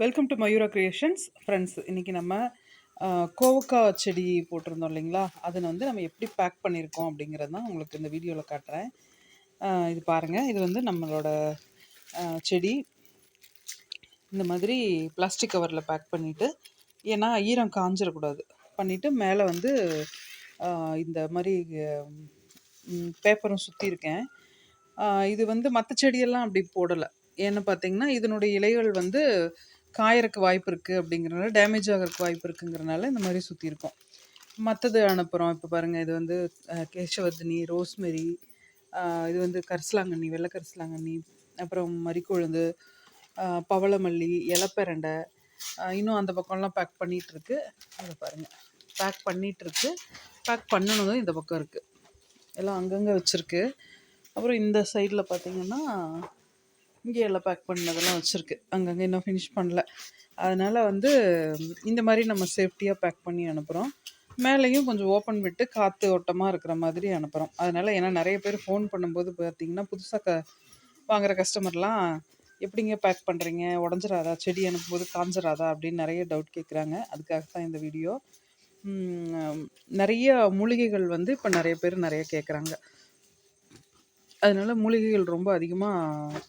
Welcome to Mayura creations friends இன்றைக்கி நம்ம ஆஹ், கோவக்காய் செடி போட்டிருந்தோம் இல்லைங்களா? அதை வந்து நம்ம எப்படி பேக் பண்ணியிருக்கோம் அப்படிங்கிறது தான் உங்களுக்கு இந்த வீடியோவில் காட்டுறேன். இது பாருங்கள் இது வந்து நம்மளோட செடி. இந்த மாதிரி பிளாஸ்டிக் கவரில் பேக் பண்ணிவிட்டு ஏன்னா ஈரம் காஞ்சிடக்கூடாது பண்ணிவிட்டு மேலே வந்து இந்த மாதிரி பேப்பரும் சுற்றி இருக்கேன். இது வந்து மற்ற செடியெல்லாம் அப்படி போடலை. ஏன்னு பார்த்தீங்கன்னா இதனுடைய இலைகள் வந்து காயறக்கு வாய்ப்பு இருக்குது அப்படிங்கிறனால டேமேஜ் ஆகிறதுக்கு வாய்ப்பு இருக்குங்கிறனால இந்த மாதிரி சுற்றிருக்கோம் மற்றது அனுப்புகிறோம் இப்போ பாருங்கள் இது வந்து கேசவர்தினி ரோஸ்மெரி இது வந்து கரிசலாங்கண்ணி வெள்ளை கரிசலாங்கண்ணி அப்புறம் மறிக்குழுந்து பவளமல்லி இலப்பெரண்டை இன்னும் அந்த பக்கம்லாம் பேக் பண்ணிகிட்ருக்கு அதை பாருங்கள் பேக் பண்ணிகிட்ருக்கு பேக் பண்ணணும் இந்த பக்கம் இருக்குது எல்லாம் அங்கங்கே வச்சுருக்கு. அப்புறம் இந்த சைடில் பார்த்தீங்கன்னா இங்கே எல்லாம் பேக் பண்ணதெல்லாம் வச்சுருக்கு. அங்கங்கே இன்னும் ஃபினிஷ் பண்ணல. அதனால் வந்து இந்த மாதிரி நம்ம சேஃப்டியாக பேக் பண்ணி அனுப்புகிறோம் மேலேயும் கொஞ்சம் ஓப்பன் விட்டு காற்று ஓட்டமாக இருக்கிற மாதிரி அனுப்புகிறோம் அதனால் ஏன்னா நிறைய பேர் ஃபோன் பண்ணும்போது பார்த்தீங்கன்னா புதுசாக க வாங்குகிற கஸ்டமர்லாம் எப்படிங்க பேக் பண்ணுறீங்க உடஞ்சிராதா? செடி அனுப்பும்போது காஞ்சிராதா? அப்படின்னு நிறைய டவுட் கேட்குறாங்க அதுக்காக தான் இந்த வீடியோ நிறைய மூலிகைகள் வந்து இப்போ நிறைய பேர் நிறைய கேட்குறாங்க அதனால் மூலிகைகள் ரொம்ப அதிகமாக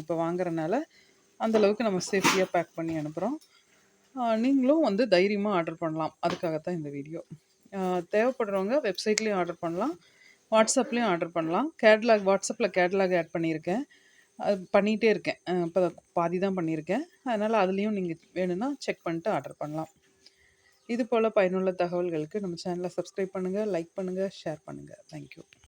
இப்போ வாங்குறனால அந்த அளவுக்கு நம்ம சேஃப்டியாக பேக் பண்ணி அனுப்புகிறோம் நீங்களும் வந்து தைரியமாக ஆர்டர் பண்ணலாம். அதுக்காகத்தான் இந்த வீடியோ தேவைப்படுறவங்க வெப்சைட்லேயும் ஆர்டர் பண்ணலாம். வாட்ஸ்அப்லேயும் ஆர்டர் பண்ணலாம். கேட்லாக் வாட்ஸ்அப்பில் கேட்லாக் ஆட் பண்ணியிருக்கேன். அது பண்ணிகிட்டே இருக்கேன். இப்போ பாதி தான் பண்ணியிருக்கேன். அதனால் அதுலேயும் நீங்கள் வேணும்னா செக் பண்ணிட்டு ஆர்டர் பண்ணலாம். இது போல் பயனுள்ள தகவல்களுக்கு நம்ம சேனலை சப்ஸ்கிரைப் பண்ணுங்கள் லைக் பண்ணுங்கள் ஷேர் பண்ணுங்கள் தேங்க்யூ